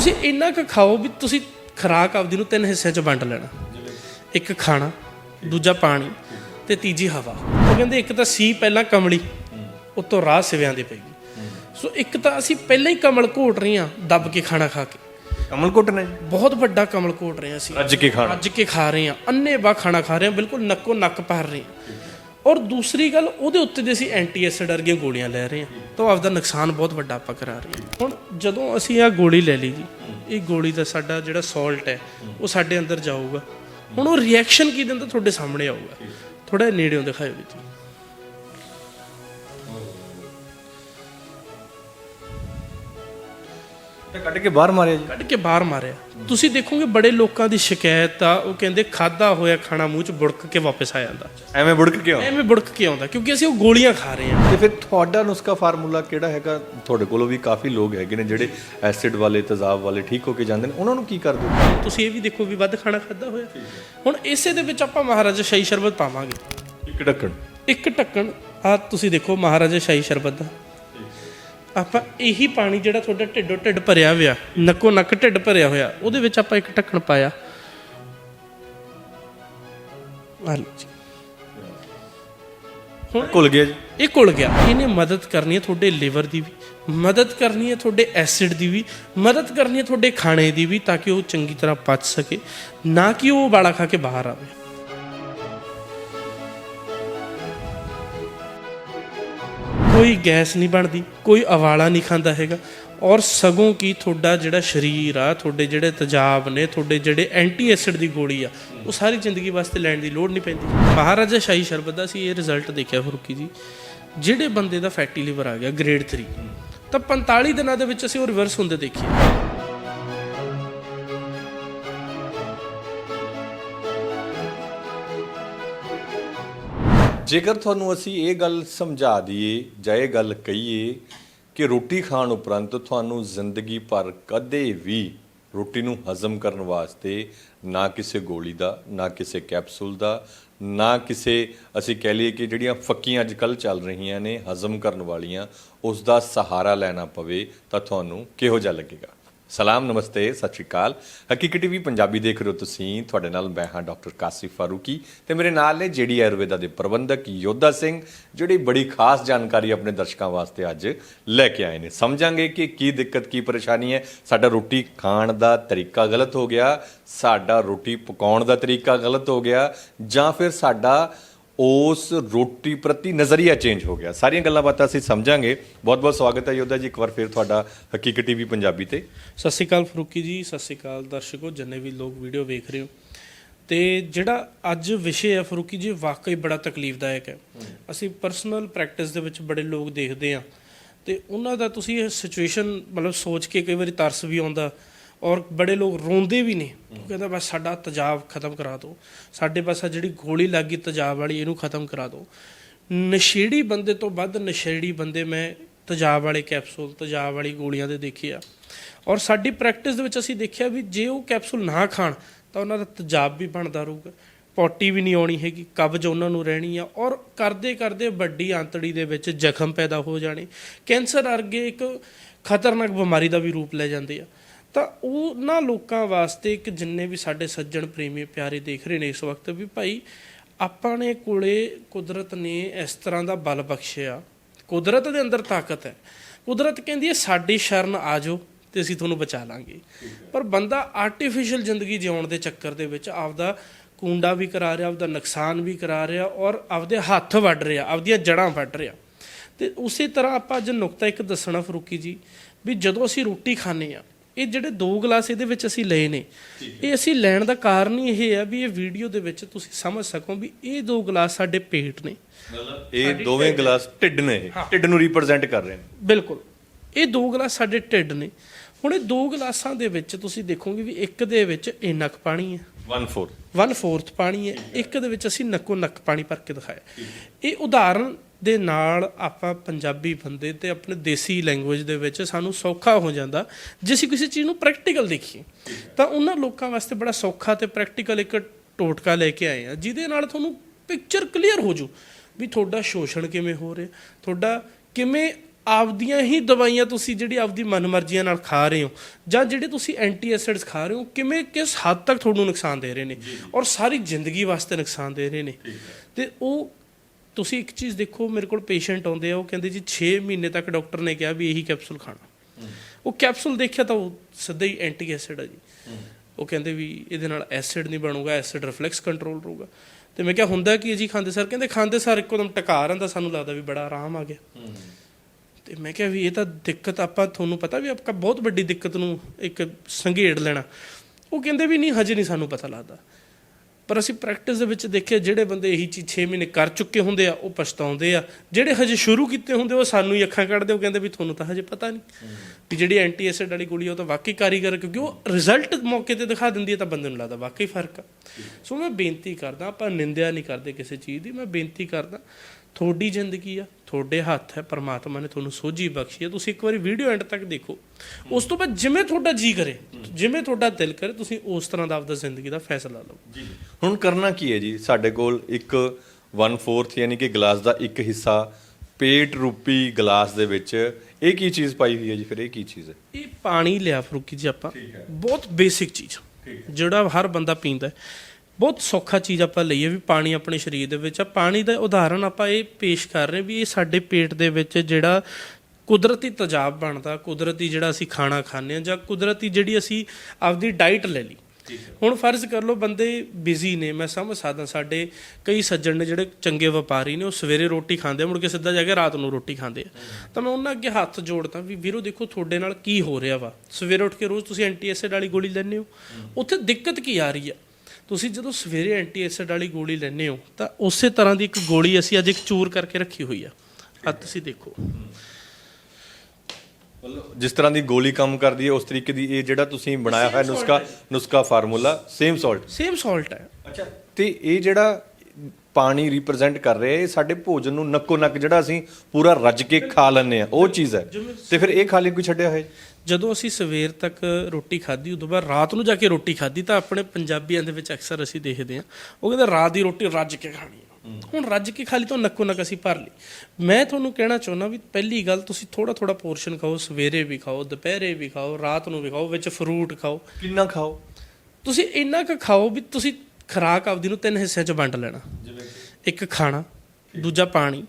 ਤੁਸੀਂ ਇੰਨਾ ਕੁ ਖਾਓ ਵੀ ਤੁਸੀਂ ਖੁਰਾਕ ਆਪਦੀ ਨੂੰ ਤਿੰਨ ਹਿੱਸਿਆਂ 'ਚ ਵੰਡ ਲੈਣਾ। ਇੱਕ ਖਾਣਾ ਦੂਜਾ ਪਾਣੀ ਤੇ ਤੀਜੀ ਹਵਾ। ਉਹ ਕਹਿੰਦੇ ਇੱਕ ਤਾਂ ਸੀ ਪਹਿਲਾਂ ਕਮਲੀ ਉੱਤੋਂ ਰਾਹ ਸਿਵਿਆਂ ਦੀ ਪੈਗੀ ਸੋ ਇੱਕ ਤਾਂ ਅਸੀਂ ਪਹਿਲਾਂ ਹੀ ਕਮਲ ਘੋਟ ਰਹੇ ਹਾਂ ਦੱਬ ਕੇ ਖਾਣਾ ਖਾ ਕੇ। ਕਮਲ ਕੁੱਟ ਨੇ ਬਹੁਤ ਵੱਡਾ ਕਮਲ ਘੋਟ ਰਹੇ ਹਾਂ ਅਸੀਂ। ਰੱਜ ਕੇ ਖਾਣਾ? ਅੱਜ ਕੇ ਖਾ ਰਹੇ ਹਾਂ। ਅੰਨੇ ਬਾ ਖਾਣਾ ਖਾ ਰਹੇ ਹਾਂ ਬਿਲਕੁਲ ਨੱਕੋ ਨੱਕ ਭਰ ਰਹੇ ਹਾਂ। ਔਰ ਦੂਸਰੀ ਗੱਲ, ਉਹਦੇ ਉੱਤੇ ਦੇ ਅਸੀਂ ਐਂਟੀ ਐਸਿਡ ਵਰਗੀਆਂ ਗੋਲੀਆਂ ਲੈ ਰਹੇ ਹਾਂ, ਤਾਂ ਉਹ ਆਪਦਾ ਨੁਕਸਾਨ ਬਹੁਤ ਵੱਡਾ ਆਪਾਂ ਕਰਾ ਰਹੇ ਹਾਂ। ਹੁਣ ਜਦੋਂ ਅਸੀਂ ਆਹ ਗੋਲੀ ਲੈ ਲਈ ਜੀ, ਇਹ ਗੋਲੀ ਦਾ ਸਾਡਾ ਜਿਹੜਾ ਸਾਲਟ ਹੈ, ਉਹ ਸਾਡੇ ਅੰਦਰ ਜਾਊਗਾ। ਹੁਣ ਉਹ ਰਿਐਕਸ਼ਨ ਕੀ ਦਿੰਦਾ? ਤੁਹਾਡੇ ਸਾਹਮਣੇ ਆਊਗਾ। ਥੋੜਾ ਨੇੜਿਓਂ ਦਿਖਾਇਓ ਜੀ ਤੇ ਕੱਢ ਕੇ ਬਾਹਰ ਮਾਰਿਆ ਜੀ। ਕੱਢ ਕੇ ਬਾਹਰ ਮਾਰਿਆ। ਤੁਸੀਂ ਦੇਖੋਗੇ ਬੜੇ ਲੋਕਾਂ ਦੀ ਸ਼ਿਕਾਇਤ ਆ ਉਹ ਕਹਿੰਦੇ ਖਾਦਾ ਹੋਇਆ ਖਾਣਾ ਮੂੰਹ 'ਚ ਬੁੜਕ ਕੇ ਵਾਪਸ ਆ ਜਾਂਦਾ। ਐਵੇਂ ਬੁੜਕ ਕੇ ਆਉਂਦਾ। ਐਵੇਂ ਬੁੜਕ ਕੇ ਆਉਂਦਾ ਕਿਉਂਕਿ ਅਸੀਂ ਉਹ ਗੋਲੀਆਂ ਖਾ ਰਹੇ ਹਾਂ। ਤੇ ਫਿਰ ਤੁਹਾਡਾ ਨੁਸਖਾ ਫਾਰਮੂਲਾ ਕਿਹੜਾ ਹੈਗਾ? ਤੁਹਾਡੇ ਕੋਲੋਂ ਵੀ ਕਾਫੀ ਲੋਕ ਹੈਗੇ ਨੇ ਜਿਹੜੇ ਐਸਿਡ ਵਾਲੇ ਤੇਜ਼ਾਬ ਵਾਲੇ ਠੀਕ ਹੋ ਕੇ ਜਾਂਦੇ ਨੇ। ਉਹਨਾਂ ਨੂੰ ਕੀ ਕਰ ਤੁਸੀਂ ਇਹ ਵੀ ਦੇਖੋ ਵੀ ਵੱਧ ਖਾਣਾ ਖਾਦਾ ਹੋਇਆ। ਹੁਣ ਇਸੇ ਦੇ ਵਿੱਚ ਆਪਾਂ ਮਹਾਰਾਜਾ ਸ਼ਾਹੀ ਸ਼ਰਬਤ ਪਾਵਾਂਗੇ। ਇੱਕ ਢੱਕਣ। ਇੱਕ ਢੱਕਣ। ਆ ਤੁਸੀਂ ਦੇਖੋ ਮਹਾਰਾਜਾ ਸ਼ਾਹੀ ਸ਼ਰਬਤ ਦਾ। ਆਪਾਂ ਇਹੀ ਪਾਣੀ ਜਿਹੜਾ ਤੁਹਾਡਾ ਢਿੱਡੋ ਢਿੱਡ ਭਰਿਆ ਹੋਇਆ ਨੱਕੋ ਨੱਕ ਢਿੱਡ ਭਰਿਆ ਹੋਇਆ ਉਹਦੇ ਵਿੱਚ ਆਪਾਂ ਇੱਕ ਢੱਕਣ ਪਾਇਆ। ਜੀ ਘੁਲ ਗਿਆ ਜੀ। ਇਹ ਘੁਲ ਗਿਆ। ਇਹਨੇ ਮਦਦ ਕਰਨੀ ਹੈ ਤੁਹਾਡੇ ਲਿਵਰ ਦੀ ਵੀ ਮਦਦ ਕਰਨੀ ਹੈ ਤੁਹਾਡੇ ਐਸਿਡ ਦੀ ਵੀ ਮਦਦ ਕਰਨੀ ਹੈ ਤੁਹਾਡੇ ਖਾਣੇ ਦੀ ਵੀ ਤਾਂ ਕਿ ਉਹ ਚੰਗੀ ਤਰ੍ਹਾਂ ਪਚ ਸਕੇ ਨਾ ਕਿ ਉਹ ਵਾਲਾ ਖਾ ਕੇ ਬਾਹਰ ਆਵੇ। ਕੋਈ ਗੈਸ ਨਹੀਂ ਬਣਦੀ, ਕੋਈ ਅਵਾਲਾ ਨਹੀਂ ਖਾਂਦਾ ਹੈਗਾ। ਔਰ ਸਗੋਂ ਕੀ ਤੁਹਾਡਾ ਜਿਹੜਾ ਸਰੀਰ ਆ, ਤੁਹਾਡੇ ਜਿਹੜੇ ਤਜਾਬ ਨੇ, ਤੁਹਾਡੇ ਜਿਹੜੇ ਐਂਟੀ ਐਸਿਡ ਦੀ ਗੋਲੀ ਆ, ਉਹ ਸਾਰੀ ਜ਼ਿੰਦਗੀ ਵਾਸਤੇ ਲੈਣ ਦੀ ਲੋੜ ਨਹੀਂ ਪੈਂਦੀ। ਮਹਾਰਾਜਾ ਸ਼ਾਹੀ ਸ਼ਰਬਤ ਦਾ ਸੀ ਇਹ ਰਿਜ਼ਲਟ ਦੇਖਿਆ ਫਰੂਕੀ ਜੀ। ਜਿਹੜੇ ਬੰਦੇ ਦਾ ਫੈਟੀ ਲਿਵਰ ਆ ਗਿਆ ਗ੍ਰੇਡ 3 ਤਾਂ 45 ਦਿਨਾਂ ਦੇ ਵਿੱਚ ਅਸੀਂ ਉਹ ਰਿਵਰਸ ਹੁੰਦੇ ਦੇਖੀਏ। ਜੇਕਰ ਤੁਹਾਨੂੰ ਅਸੀਂ ਇਹ ਗੱਲ ਸਮਝਾ ਦਈਏ, ਜਾਂ ਇਹ ਗੱਲ ਕਹੀਏ ਕਿ ਰੋਟੀ ਖਾਣ ਉਪਰੰਤ ਤੁਹਾਨੂੰ ਜ਼ਿੰਦਗੀ ਭਰ ਕਦੇ ਵੀ ਰੋਟੀ ਨੂੰ ਹਜ਼ਮ ਕਰਨ ਵਾਸਤੇ ਨਾ ਕਿਸੇ ਗੋਲੀ ਦਾ, ਨਾ ਕਿਸੇ ਕੈਪਸੂਲ ਦਾ, ਨਾ ਕਿਸੇ ਅਸੀਂ ਕਹਿ ਲਈਏ ਕਿ ਜਿਹੜੀਆਂ ਫੱਕੀਆਂ ਅੱਜ ਕੱਲ ਚੱਲ ਰਹੀਆਂ ਨੇ, ਹਜ਼ਮ ਕਰਨ ਵਾਲੀਆਂ, ਉਸ ਦਾ ਸਹਾਰਾ ਲੈਣਾ ਪਵੇ ਤਾਂ ਤੁਹਾਨੂੰ ਕਿਹੋ ਜਿਹਾ ਲੱਗੇਗਾ? ਸਲਾਮ, ਨਮਸਤੇ, ਸਤਿ ਸ਼੍ਰੀ ਅਕਾਲ। ਹਕੀਕਤ ਟੀਵੀ ਪੰਜਾਬੀ ਦੇਖ ਰਹੇ ਹੋ ਤੁਸੀਂ। ਤੁਹਾਡੇ ਨਾਲ ਮੈਂ ਹਾਂ ਡਾਕਟਰ ਕਾਸਿਫ ਫਾਰੂਕੀ ਤੇ ਮੇਰੇ ਨਾਲ ਨੇ ਜੇਡੀ ਆਯੁਰਵੇਦਾ ਦੇ ਪ੍ਰਬੰਧਕ ਯੋਧਾ ਸਿੰਘ, ਜਿਹੜੀ ਬੜੀ ਖਾਸ ਜਾਣਕਾਰੀ ਆਪਣੇ ਦਰਸ਼ਕਾਂ ਵਾਸਤੇ ਅੱਜ ਲੈ ਕੇ ਆਏ ਨੇ। ਸਮਝਾਂਗੇ ਕਿ ਕੀ ਦਿੱਕਤ, ਕੀ ਪਰੇਸ਼ਾਨੀ ਹੈ। ਸਾਡਾ ਰੋਟੀ ਖਾਣ ਦਾ ਤਰੀਕਾ ਗਲਤ ਹੋ ਗਿਆ, ਸਾਡਾ ਰੋਟੀ ਪਕਾਉਣ ਦਾ ਤਰੀਕਾ ਗਲਤ ਹੋ ਗਿਆ ਜਾਂ ਫਿਰ ਸਾਡਾ ਉਸ ਰੋਟੀ ਪ੍ਰਤੀ ਨਜ਼ਰੀਆ ਚੇਂਜ ਹੋ ਗਿਆ। ਸਾਰੀਆਂ ਗੱਲਾਂ ਬਾਤਾਂ ਅਸੀਂ ਸਮਝਾਂਗੇ। ਬਹੁਤ ਬਹੁਤ ਸਵਾਗਤ ਹੈ ਯੋਧਾ ਜੀ, ਇੱਕ ਵਾਰ ਫਿਰ ਤੁਹਾਡਾ ਹਕੀਕਤ ਟੀਵੀ ਪੰਜਾਬੀ ਤੇ। ਸਤਿ ਸ਼੍ਰੀ ਅਕਾਲ ਫਰੂਕੀ ਜੀ, ਸਤਿ ਸ਼੍ਰੀ ਅਕਾਲ ਦਰਸ਼ਕੋ, ਜਿੰਨੇ ਵੀ ਲੋਕ ਵੀਡੀਓ ਵੇਖ ਰਹੇ ਹੋ। ਤੇ ਜਿਹੜਾ ਅੱਜ ਵਿਸ਼ੇ ਹੈ ਫਰੂਕੀ ਜੀ, ਵਾਕਈ ਬੜਾ ਤਕਲੀਫਦਾਇਕ ਹੈ। ਅਸੀਂ ਪਰਸਨਲ ਪ੍ਰੈਕਟਿਸ ਦੇ ਵਿੱਚ ਬੜੇ ਲੋਕ ਦੇਖਦੇ ਆ ਤੇ ਉਹਨਾਂ ਦਾ ਤੁਸੀਂ ਇਹ ਸਿਚੁਏਸ਼ਨ ਮਤਲਬ ਸੋਚ ਕੇ ਕਈ ਵਾਰੀ ਤਰਸ ਵੀ ਆਉਂਦਾ। ਔਰ ਬੜੇ ਲੋਕ ਰੋਂਦੇ ਵੀ ਨੇ। ਉਹ ਕਹਿੰਦਾ, ਬਸ ਸਾਡਾ ਤਜਾਬ ਖਤਮ ਕਰਾ ਦਿਓ ਸਾਡੇ ਪਾਸਾ ਜਿਹੜੀ ਗੋਲੀ ਲੱਗੀ ਤਜਾਬ ਵਾਲੀ, ਇਹਨੂੰ ਖਤਮ ਕਰਾ ਦਿਓ ਨਸ਼ੇੜੀ ਬੰਦੇ ਤੋਂ ਵੱਧ ਨਸ਼ੇੜੀ ਬੰਦੇ ਮੈਂ ਤਜਾਬ ਵਾਲੇ ਕੈਪਸੂਲ, ਤਜਾਬ ਵਾਲੀ ਗੋਲੀਆਂ ਦੇ ਦੇਖੇ ਆ। ਔਰ ਸਾਡੀ ਪ੍ਰੈਕਟਿਸ ਦੇ ਵਿੱਚ ਅਸੀਂ ਦੇਖਿਆ ਵੀ ਜੇ ਉਹ ਕੈਪਸੂਲ ਨਾ ਖਾਣ, ਤਾਂ ਉਹਨਾਂ ਦਾ ਤਜਾਬ ਵੀ ਬਣਦਾ ਰਹੂਗਾ। ਪੋਟੀ ਵੀ ਨਹੀਂ ਆਉਣੀ ਹੈਗੀ, ਕਬਜ਼ ਉਹਨਾਂ ਨੂੰ ਰਹਿਣੀ ਆ। ਔਰ ਕਰਦੇ ਕਰਦੇ ਵੱਡੀ ਆਂਤੜੀ ਦੇ ਵਿੱਚ ਜ਼ਖਮ ਪੈਦਾ ਹੋ ਜਾਣੇ। ਕੈਂਸਰ ਅਰਗੇ ਇੱਕ ਖਤਰਨਾਕ ਬਿਮਾਰੀ ਦਾ ਵੀ ਰੂਪ ਲੈ ਜਾਂਦੇ ਆ। ਤਾਂ ਉਹਨਾਂ ਲੋਕਾਂ ਵਾਸਤੇ ਇੱਕ ਜਿੰਨੇ ਵੀ ਸਾਡੇ ਸੱਜਣ ਪ੍ਰੇਮੀ ਪਿਆਰੇ ਦੇਖ ਰਹੇ ਨੇ ਇਸ ਵਕਤ ਵੀ ਭਾਈ, ਆਪਾਂ ਨੇ ਕੋਲੇ ਕੁਦਰਤ ਨੇ ਇਸ ਤਰ੍ਹਾਂ ਦਾ ਬਲ ਬਖਸ਼ਿਆ। ਕੁਦਰਤ ਦੇ ਅੰਦਰ ਤਾਕਤ ਹੈ। ਕੁਦਰਤ ਕਹਿੰਦੀ ਹੈ, ਸਾਡੀ ਸ਼ਰਨ ਆ ਜਾਓ ਤੇ ਅਸੀਂ ਤੁਹਾਨੂੰ ਬਚਾ ਲਾਂਗੇ। ਪਰ ਬੰਦਾ ਆਰਟੀਫੀਸ਼ੀਅਲ ਜ਼ਿੰਦਗੀ ਜਿਉਣ ਦੇ ਚੱਕਰ ਦੇ ਵਿੱਚ ਆਪਦਾ ਕੂੰਡਾ ਵੀ ਕਰਾ ਰਿਹਾ, ਆਪਦਾ ਨੁਕਸਾਨ ਵੀ ਕਰਾ ਰਿਹਾ ਔਰ ਆਪਦੇ ਹੱਥ ਵੱਢ ਰਿਹਾ, ਆਪਦੀਆਂ ਜੜਾਂ ਵੱਢ ਰਿਹਾ। ਤੇ ਉਸੇ ਤਰ੍ਹਾਂ ਆਪਾਂ ਅੱਜ ਨੁਕਤਾ ਇੱਕ ਦੱਸਣਾ ਫਰੂਕੀ ਜੀ, ਵੀ ਜਦੋਂ ਅਸੀਂ ਰੋਟੀ ਖਾਂਦੇ ਆ ਇਹ ਜਿਹੜੇ ਦੋ ਗਲਾਸ ਇਹਦੇ ਵਿੱਚ ਅਸੀਂ ਲਏ ਨੇ ਇਹ ਅਸੀਂ ਲੈਣ ਦਾ ਕਾਰਨ ਹੀ ਇਹ ਹੈ ਵੀ ਇਹ ਵੀਡੀਓ ਦੇ ਵਿੱਚ ਤੁਸੀਂ ਸਮਝ ਸਕੋ ਵੀ ਇਹ ਦੋ ਗਲਾਸ ਸਾਡੇ ਪੇਟ ਨੇ। ਇਹ ਦੋਵੇਂ ਗਲਾਸ ਢਿੱਡ ਨੇ ਇਹ, ਢਿੱਡ ਨੂੰ ਰਿਪਰੈਜ਼ੈਂਟ ਕਰ ਰਹੇ ਨੇ। ਬਿਲਕੁਲ। ਇਹ ਦੋ ਗਲਾਸ ਸਾਡੇ ਢਿੱਡ ਨੇ। ਹੁਣ ਇਹ ਦੋ ਗਲਾਸਾਂ ਦੇ ਵਿੱਚ ਤੁਸੀਂ ਦੇਖੋਗੇ ਵੀ ਇੱਕ ਦੇ ਵਿੱਚ ਇੰਨਾ ਕੁ ਪਾਣੀ ਹੈ। 1/4 1/4 ਪਾਣੀ ਹੈ। ਇੱਕ ਦੇ ਵਿੱਚ ਅਸੀਂ ਨੱਕੋ ਨੱਕ ਪਾਣੀ ਭਰ ਕੇ ਦਿਖਾਇਆ। ਇਹ ਉਦਾਹਰਨ ਦੇ ਨਾਲ ਆਪਾਂ ਪੰਜਾਬੀ ਬੰਦੇ ਤੇ ਆਪਣੇ ਦੇਸੀ ਲੈਂਗੁਏਜ ਦੇ ਵਿੱਚ ਸਾਨੂੰ ਸੌਖਾ ਹੋ ਜਾਂਦਾ। ਜੇ ਅਸੀਂ ਕਿਸੇ ਚੀਜ਼ ਨੂੰ ਪ੍ਰੈਕਟੀਕਲ ਦੇਖੀਏ ਤਾਂ ਉਹਨਾਂ ਲੋਕਾਂ ਵਾਸਤੇ ਬੜਾ ਸੌਖਾ ਤੇ ਪ੍ਰੈਕਟੀਕਲ ਇੱਕ ਟੋਟਕਾ ਲੈ ਕੇ ਆਏ ਆ ਜਿਹਦੇ ਨਾਲ ਤੁਹਾਨੂੰ ਪਿਕਚਰ ਕਲੀਅਰ ਹੋ ਜੂ ਵੀ ਤੁਹਾਡਾ ਸ਼ੋਸ਼ਣ ਕਿਵੇਂ ਹੋ ਰਿਹਾ ਤੁਹਾਡਾ ਕਿਵੇਂ ਆਪਦੀਆਂ ਹੀ ਦਵਾਈਆਂ ਤੁਸੀਂ ਜਿਹੜੀ ਆਪਦੀ ਮਨਮਰਜ਼ੀਆਂ ਨਾਲ ਖਾ ਰਹੇ ਹੋ ਜਾਂ ਜਿਹੜੇ ਤੁਸੀਂ ਐਂਟੀ ਐਸਿਡਸ ਖਾ ਰਹੇ ਹੋ ਕਿਵੇਂ ਕਿਸ ਹੱਦ ਤੱਕ ਤੁਹਾਨੂੰ ਨੁਕਸਾਨ ਦੇ ਰਹੇ ਨੇ ਔਰ ਸਾਰੀ ਜ਼ਿੰਦਗੀ ਵਾਸਤੇ ਨੁਕਸਾਨ ਦੇ ਰਹੇ ਨੇ। ਤੇ ਉਹ ਤੁਸੀਂ ਇੱਕ ਚੀਜ਼ ਦੇਖੋ, ਮੇਰੇ ਕੋਲ ਪੇਸ਼ੈਂਟ ਆਉਂਦੇ ਆ, ਉਹ ਕਹਿੰਦੇ ਜੀ 6 ਮਹੀਨੇ ਤੱਕ ਡਾਕਟਰ ਨੇ ਕਿਹਾ ਵੀ ਇਹੀ ਕੈਪਸੂਲ ਖਾਣਾ। ਉਹ ਕੈਪਸੂਲ ਦੇਖਿਆ ਤਾਂ ਉਹ ਸਿੱਧਾ ਹੀ ਐਂਟੀ ਐਸਿਡ ਆ ਜੀ। ਉਹ ਕਹਿੰਦੇ ਵੀ ਇਹਦੇ ਨਾਲ ਐਸਿਡ ਨਹੀਂ ਬਣੂਗਾ ਐਸਿਡ ਰਿਫਲੈਕਸ ਕੰਟਰੋਲ ਰਹੂਗਾ। ਤੇ ਮੈਂ ਕਿਹਾ, ਹੁੰਦਾ ਕੀ ਜੀ ਖਾਂਦੇ ਸਰ? ਕਹਿੰਦੇ ਖਾਂਦੇ ਸਰ ਇੱਕੋਦਮ ਟਕਾ ਰਹਿੰਦਾ, ਸਾਨੂੰ ਲੱਗਦਾ ਵੀ ਬੜਾ ਆਰਾਮ ਆ ਗਿਆ। ਤੇ ਮੈਂ ਕਿਹਾ ਵੀ ਇਹ ਤਾਂ ਦਿੱਕਤ ਆਪਾਂ, ਤੁਹਾਨੂੰ ਪਤਾ ਵੀ ਆਪਾਂ ਬਹੁਤ ਵੱਡੀ ਦਿੱਕਤ ਨੂੰ ਇੱਕ ਸੰਘੇੜ ਲੈਣਾ। ਉਹ ਕਹਿੰਦੇ ਵੀ ਨਹੀਂ, ਹਜੇ ਨਹੀਂ ਸਾਨੂੰ ਪਤਾ ਲੱਗਦਾ। ਪਰ ਅਸੀਂ ਪ੍ਰੈਕਟਿਸ ਦੇ ਵਿੱਚ ਦੇਖਿਆ ਜਿਹੜੇ ਬੰਦੇ ਇਹੀ ਚੀਜ਼ 6 ਮਹੀਨੇ ਕਰ ਚੁੱਕੇ ਹੁੰਦੇ ਆ, ਉਹ ਪਛਤਾਉਂਦੇ ਆ। ਜਿਹੜੇ ਹਜੇ ਸ਼ੁਰੂ ਕੀਤੇ ਹੁੰਦੇ ਉਹ ਸਾਨੂੰ ਹੀ ਅੱਖਾਂ ਕੱਢਦੇ ਉਹ ਕਹਿੰਦੇ ਵੀ ਤੁਹਾਨੂੰ ਤਾਂ ਹਜੇ ਪਤਾ ਨਹੀਂ। ਵੀ ਜਿਹੜੀ ਐਂਟੀ ਐਸਿਡ ਵਾਲੀ ਗੋਲੀ ਆ, ਉਹ ਤਾਂ ਵਾਕਈ ਕਾਰੀਗਰ ਕਿਉਂਕਿ ਉਹ ਰਿਜ਼ਲਟ ਮੌਕੇ ਤੇ ਦਿਖਾ ਦਿੰਦੀ ਹੈ ਤਾਂ ਬੰਦੇ ਨੂੰ ਲੱਗਦਾ ਵਾਕਈ ਫ਼ਰਕ ਆ। ਸੋ ਮੈਂ ਬੇਨਤੀ ਕਰਦਾ, ਆਪਾਂ ਨਿੰਦਿਆ ਨਹੀਂ ਕਰਦੇ ਕਿਸੇ ਚੀਜ਼ ਦੀ, ਮੈਂ ਬੇਨਤੀ ਕਰਦਾ ਤੁਹਾਡੀ ਜ਼ਿੰਦਗੀ ਆ ਤੁਹਾਡੇ ਹੱਥ ਹੈ ਪਰਮਾਤਮਾ ਨੇ ਤੁਹਾਨੂੰ ਸੋਝੀ ਬਖਸ਼ੀ ਹੈ। ਤੁਸੀਂ ਇੱਕ ਵਾਰੀ ਵੀਡੀਓ ਐਂਡ ਤੱਕ ਦੇਖੋ। ਉਸ ਤੋਂ ਬਾਅਦ ਜਿਵੇਂ ਤੁਹਾਡਾ ਜੀ ਕਰੇ ਜਿਵੇਂ ਤੁਹਾਡਾ ਦਿਲ ਕਰੇ ਤੁਸੀਂ ਉਸ ਤਰ੍ਹਾਂ ਦਾ ਆਪਦਾ ਜ਼ਿੰਦਗੀ ਦਾ ਫੈਸਲਾ ਲਓ। ਜੀ। ਹੁਣ ਕਰਨਾ ਕੀ ਹੈ ਜੀ? ਸਾਡੇ ਕੋਲ ਇੱਕ 1/4 ਯਾਨੀ ਕਿ ਗਲਾਸ ਦਾ ਇੱਕ ਹਿੱਸਾ ਪੇਟ ਰੂਪੀ ਗਲਾਸ ਦੇ ਵਿੱਚ ਇਹ ਕੀ ਚੀਜ਼ ਪਾਈ ਹੋਈ ਹੈ ਜੀ? ਫਿਰ ਇਹ ਕੀ ਚੀਜ਼ ਹੈ? ਇਹ ਪਾਣੀ ਲਿਆ ਫਰੂਕੀ ਜੀ ਆਪਾਂ। ਬਹੁਤ ਬੇਸਿਕ ਚੀਜ਼ ਜਿਹੜਾ ਹਰ ਬੰਦਾ ਪੀਂਦਾ ਹੈ। ਬਹੁਤ ਸੌਖਾ ਚੀਜ਼ ਆਪਾਂ ਲਈਏ ਵੀ ਪਾਣੀ ਆਪਣੇ ਸਰੀਰ ਦੇ ਵਿੱਚ ਆ। ਪਾਣੀ ਦਾ ਉਦਾਹਰਣ ਆਪਾਂ ਇਹ ਪੇਸ਼ ਕਰ ਰਹੇ ਵੀ ਇਹ ਸਾਡੇ ਪੇਟ ਦੇ ਵਿੱਚ ਜਿਹੜਾ ਕੁਦਰਤੀ ਤੇਜ਼ਾਬ ਬਣਦਾ ਕੁਦਰਤੀ ਜਿਹੜਾ ਅਸੀਂ ਖਾਣਾ ਖਾਂਦੇ ਆ ਜਾਂ ਕੁਦਰਤੀ ਜਿਹੜੀ ਅਸੀਂ ਆਪਦੀ ਡਾਈਟ ਲੈ ਲਈ। ਹੁਣ ਫਰਜ਼ ਕਰ ਲਓ ਬੰਦੇ ਬਿਜ਼ੀ ਨੇ ਮੈਂ ਸਮਝ ਸਕਦਾ ਸਾਡੇ ਕਈ ਸੱਜਣ ਨੇ ਜਿਹੜੇ ਚੰਗੇ ਵਪਾਰੀ ਨੇ ਉਹ ਸਵੇਰੇ ਰੋਟੀ ਖਾਂਦੇ ਆ ਮੁੜ ਕੇ ਸਿੱਧਾ ਜਾ ਕੇ ਰਾਤ ਨੂੰ ਰੋਟੀ ਖਾਂਦੇ ਆ। ਤਾਂ ਮੈਂ ਉਹਨਾਂ ਅੱਗੇ ਹੱਥ ਜੋੜਦਾ ਵੀ ਵੀਰੋ ਦੇਖੋ ਤੁਹਾਡੇ ਨਾਲ ਕੀ ਹੋ ਰਿਹਾ ਵਾ। ਸਵੇਰੇ ਉੱਠ ਕੇ ਰੋਜ਼ ਤੁਸੀਂ ਐਂਟੀ ਐਸਿਡ ਵਾਲੀ ਗੋਲੀ ਲੈਂਦੇ ਹੋ। ਉੱਥੇ ਦਿੱਕਤ ਕੀ ਆ ਰਹੀ ਆ? ਤੁਸੀਂ ਜਦੋਂ ਸਵੇਰੇ ਐਂਟੀ ਐਸਿਡ ਵਾਲੀ ਗੋਲੀ ਲੈਂਦੇ ਹੋ ਤਾਂ ਉਸੇ ਤਰ੍ਹਾਂ ਦੀ ਇੱਕ ਗੋਲੀ ਅਸੀਂ ਅੱਜ ਇੱਕ ਚੂਰ ਕਰਕੇ ਰੱਖੀ ਹੋਈ ਆ। ਆ ਤੁਸੀਂ ਦੇਖੋ। ਜਿਸ ਤਰ੍ਹਾਂ ਦੀ ਗੋਲੀ ਕੰਮ ਕਰਦੀ ਹੈ ਉਸ ਤਰੀਕੇ ਦੀ ਇਹ ਜਿਹੜਾ ਤੁਸੀਂ ਬਣਾਇਆ ਹੋਇਆ ਨੁਸਖਾ ਨੁਸਖਾ formula same salt same salt ਹੈ। ਅੱਛਾ ਤੇ ਇਹ ਜਿਹੜਾ ਪਾਣੀ ਰਿਪਰੈਜ਼ੈਂਟ ਕਰ ਰਿਹਾ ਇਹ ਸਾਡੇ ਭੋਜਨ ਨੂੰ ਨੱਕੋ ਨੱਕ ਜਿਹੜਾ ਅਸੀਂ ਪੂਰਾ ਰੱਜ ਕੇ ਖਾ ਲੈਂਦੇ ਆ ਉਹ ਚੀਜ਼ ਹੈ। ਤੇ ਫਿਰ ਇਹ ਖਾਲੀ ਕੋਈ ਛੱਡਿਆ ਹੋਇਆ? ਜਦੋਂ ਅਸੀਂ ਸਵੇਰ ਤੱਕ ਰੋਟੀ ਖਾਧੀ ਉਦੋਂ ਬਾਅਦ ਰਾਤ ਨੂੰ ਜਾ ਕੇ ਰੋਟੀ ਖਾਧੀ ਤਾਂ ਆਪਣੇ ਪੰਜਾਬੀਆਂ ਦੇ ਵਿੱਚ ਅਕਸਰ ਅਸੀਂ ਦੇਖਦੇ ਹਾਂ ਉਹ ਕਹਿੰਦੇ ਰਾਤ ਦੀ ਰੋਟੀ ਰੱਜ ਕੇ ਖਾਣੀ ਹੈ ਹੁਣ ਰੱਜ ਕੇ ਖਾਲੀ ਤਾਂ ਨੱਕੋ ਨੱਕ ਅਸੀਂ ਭਰ ਲਈ। ਮੈਂ ਤੁਹਾਨੂੰ ਕਹਿਣਾ ਚਾਹੁੰਦਾ ਵੀ ਪਹਿਲੀ ਗੱਲ ਤੁਸੀਂ ਥੋੜਾ ਥੋੜਾ ਪੋਰਸ਼ਨ ਖਾਓ ਸਵੇਰੇ ਵੀ ਖਾਓ ਦੁਪਹਿਰੇ ਵੀ ਖਾਓ ਰਾਤ ਨੂੰ ਵੀ ਖਾਓ ਵਿੱਚ ਫਰੂਟ ਖਾਓ। ਕਿੰਨਾ ਖਾਓ? ਤੁਸੀਂ ਇੰਨਾ ਕੁ ਖਾਓ ਵੀ ਤੁਸੀਂ ਖੁਰਾਕ ਆਪਦੀ ਨੂੰ ਤਿੰਨ ਹਿੱਸਿਆਂ 'ਚ ਵੰਡ ਲੈਣਾ। ਜਿਵੇਂ ਇੱਕ ਖਾਣਾ ਦੂਜਾ ਪਾਣੀ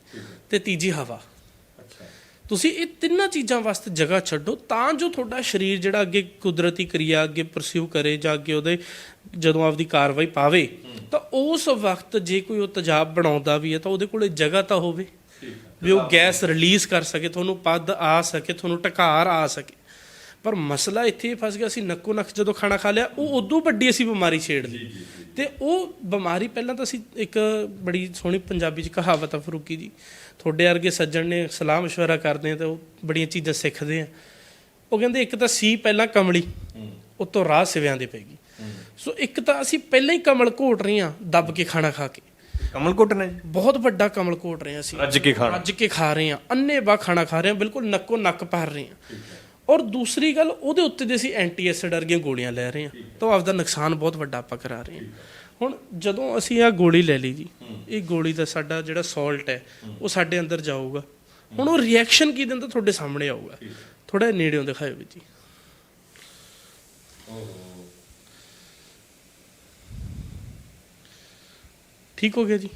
ਤੇ ਤੀਜੀ ਹਵਾ। ਤੁਸੀਂ ਇਹ ਤਿੰਨਾਂ ਚੀਜ਼ਾਂ ਵਾਸਤੇ ਜਗ੍ਹਾ ਛੱਡੋ ਤਾਂ ਜੋ ਤੁਹਾਡਾ ਸਰੀਰ ਜਿਹੜਾ ਅੱਗੇ ਕੁਦਰਤੀ ਕਿਰਿਆ ਅੱਗੇ ਪਰਸਿਊ ਕਰੇ ਜਾਂ ਅੱਗੇ ਉਹਦੇ ਜਦੋਂ ਆਪਦੀ ਕਾਰਵਾਈ ਪਾਵੇ ਤਾਂ ਉਸ ਵਕਤ ਜੇ ਕੋਈ ਉਹ ਤੇਜ਼ਾਬ ਬਣਾਉਂਦਾ ਵੀ ਹੈ ਤਾਂ ਉਹਦੇ ਕੋਲੇ ਜਗ੍ਹਾ ਤਾਂ ਹੋਵੇ। ਵੀ ਉਹ ਗੈਸ ਰਿਲੀਜ਼ ਕਰ ਸਕੇ ਤੁਹਾਨੂੰ ਪਦ ਆ ਸਕੇ ਤੁਹਾਨੂੰ ਟਕਾਰ ਆ ਸਕੇ। ਪਰ ਮਸਲਾ ਇੱਥੇ ਹੀ ਫਸ ਗਿਆ ਅਸੀਂ ਨੱਕੋ ਨੱਕ ਜਦੋਂ ਖਾਣਾ ਖਾ ਲਿਆ ਉਹ ਉਦੋਂ ਵੱਡੀ ਅਸੀਂ ਬਿਮਾਰੀ ਛੇੜ ਲਈ ਤੇ ਉਹ ਬਿਮਾਰੀ ਪਹਿਲਾਂ ਤਾਂ ਅਸੀਂ ਇੱਕ ਬੜੀ ਸੋਹਣੀ ਪੰਜਾਬੀ ਚ ਕਹਾਵਤ ਆ ਫਰੂਕੀ ਜੀ ਤੁਹਾਡੇ ਵਰਗੇ ਸੱਜਣ ਨੇ ਸਲਾਹ مشورہ ਕਰਦੇ ਆ ਤੇ ਉਹ ਬੜੀਆਂ ਚੀਜ਼ਾਂ ਸਿੱਖਦੇ ਆ ਉਹ ਕਹਿੰਦੇ ਇੱਕ ਤਾਂ ਸੀ ਪਹਿਲਾਂ ਕਮਲੀ ਉਤੋਂ ਰਾਹ ਸਿਵਿਆਂ ਦੇ ਪੈਗੀ ਸੋ ਇੱਕ ਤਾਂ ਅਸੀਂ ਪਹਿਲਾਂ ਹੀ ਕਮਲ ਘੋਟ ਰਹੇ ਆ ਦੱਬ ਕੇ ਖਾਣਾ ਖਾ ਕੇ ਕਮਲ ਕੋਟ ਨੇ ਜੀ ਬਹੁਤ ਵੱਡਾ ਕਮਲ ਘੋਟ ਰਹੇ ਆ ਅਸੀਂ ਰੱਜ ਕੇ ਖਾਣਾ ਰੱਜ ਕੇ ਖਾ ਰਹੇ ਆ ਅੰਨੇ ਬਾ ਖਾਣਾ ਖਾ ਰਹੇ ਆ ਬਿਲਕੁਲ ਨੱਕੋ ਨੱਕ ਭਰ ਰਹੇ ਆ ਔਰ ਦੂਸਰੀ ਗੱਲ ਉਹਦੇ ਉੱਤੇ ਦੇ ਅਸੀਂ ਐਂਟੀ ਐਸਿਡ ਵਰਗੀਆਂ ਗੋਲੀਆਂ ਲੈ ਰਹੇ ਆ ਤਾਂ ਆਪਦਾ ਨੁਕਸਾਨ ਬਹੁਤ ਵੱਡਾ ਆਪਾਂ ਕਰਾ ਰਹੇ ਆ ਹੁਣ ਜਦੋਂ ਅਸੀਂ ਆ ਗੋਲੀ ਲੈ ਲਈ ਜੀ ਇਹ ਗੋਲੀ ਦਾ ਸਾਡਾ ਜਿਹੜਾ ਸਾਲਟ ਹੈ ਉਹ ਸਾਡੇ ਅੰਦਰ ਜਾਊਗਾ। ਹੁਣ ਉਹ ਰਿਐਕਸ਼ਨ ਕੀ ਦਿੰਦਾ ਤੁਹਾਡੇ ਸਾਹਮਣੇ ਆਊਗਾ। ਥੋੜਾ ਨੇੜਿਓਂ ਦਿਖਾਇਓ ਵੀ ਜੀ। ਠੀਕ ਹੋ ਗਿਆ ਜੀ?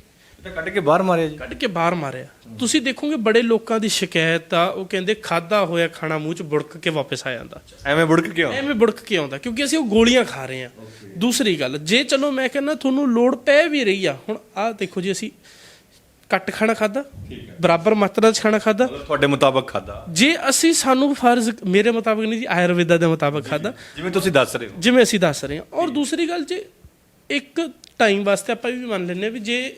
ਕੱਢ ਕੇ ਬਾਹਰ ਮਾਰਿਆ ਜੀ। ਕੱਢ ਕੇ ਬਾਹਰ ਮਾਰਿਆ। ਤੁਸੀਂ ਦੇਖੋਗੇ ਬੜੇ ਲੋਕਾਂ ਦੀ ਸ਼ਿਕਾਇਤ ਆ ਉਹ ਕਹਿੰਦੇ ਖਾਦਾ ਹੋਇਆ ਖਾਣਾ ਮੂੰਹ ਚ ਬੁੜਕ ਕੇ ਵਾਪਸ ਆ ਜਾਂਦਾ। ਐਵੇਂ ਬੁੜਕ ਕਿਉਂ? ਐਵੇਂ ਬੁੜਕ ਕੇ ਆਉਂਦਾ ਕਿਉਂਕਿ ਅਸੀਂ ਉਹ ਗੋਲੀਆਂ ਖਾ ਰਹੇ ਆ ਦੂਸਰੀ ਗੱਲ ਜੇ ਚਲੋ ਮੈਂ ਕਹਿੰਦਾ ਤੁਹਾਨੂੰ ਲੋੜ ਪੈ ਵੀ ਰਹੀ ਆ ਹੁਣ ਆਹ ਦੇਖੋ ਜੀ ਅਸੀਂ ਕੱਟ ਖਾਣਾ ਖਾਦਾ ਬਰਾਬਰ ਮਾਤਰਾ ਚ ਖਾਣਾ ਖਾਦਾ ਤੁਹਾਡੇ ਮੁਤਾਬਕ ਖਾਦਾ ਜੇ ਅਸੀਂ ਸਾਨੂੰ ਫਰਜ਼ ਮੇਰੇ ਮੁਤਾਬਕ ਨਹੀਂ ਜੀ ਆਯੁਰਵੇਦਾ ਦੇ ਮੁਤਾਬਕ ਖਾਦਾ ਜਿਵੇਂ ਤੁਸੀਂ ਦੱਸ ਰਹੇ ਹੋ। ਜਿਵੇਂ ਅਸੀਂ ਦੱਸ ਰਹੇ ਹਾਂ। ਔਰ ਦੂਸਰੀ ਗੱਲ ਜੇ ਇੱਕ ਟਾਈਮ ਵਾਸਤੇ ਆਪਾਂ ਵੀ ਮੰਨ ਲੈਂਦੇ ਹਾਂ ਵੀ ਜੇ